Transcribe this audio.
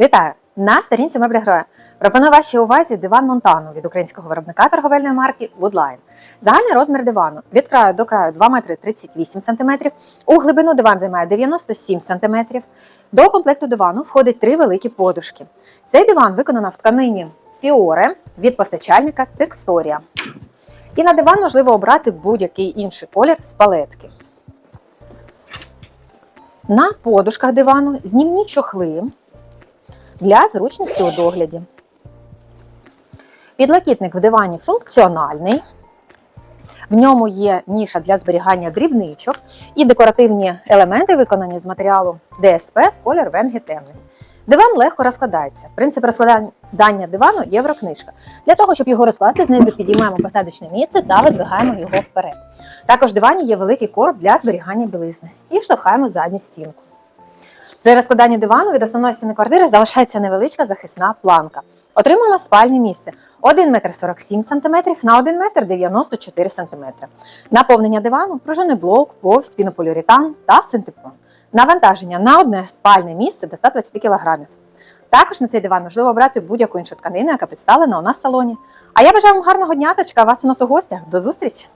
Вітаю! На сторінці меблі героя. Пропоную вашій увазі диван Монтану від українського виробника торговельної марки Woodline. Загальний розмір дивану від краю до краю 2 метри 38 см. У глибину диван займає 97 см. До комплекту дивану входить три великі подушки. Цей диван виконано в тканині Фіоре від постачальника Тексторія. І на диван можливо обрати будь-який інший колір з палетки. На подушках дивану знімні чохли для зручності у догляді. Підлокітник в дивані функціональний. В ньому є ніша для зберігання дрібничок і декоративні елементи виконані з матеріалу ДСП колір венги темний. Диван легко розкладається. Принцип розкладання дивану єврокнижка. Для того, щоб його розкласти, знизу підіймаємо посадочне місце та видвигаємо його вперед. Також в дивані є великий короб для зберігання білизни і штовхаємо задню стінку. При розкладанні дивану від основної стіни квартири залишається невеличка захисна планка. Отримуємо спальне місце 1 метр 47 см на 1 метр 94 см. Наповнення дивану, пружинний блок, повсть, пінополіуретан та синтепон. Навантаження на одне спальне місце до 120 кг. Також на цей диван можливо обрати будь-яку іншу тканину, яка представлена у нас в салоні. А я бажаю вам гарного дня та чекаю вас у нас у гостях. До зустрічі!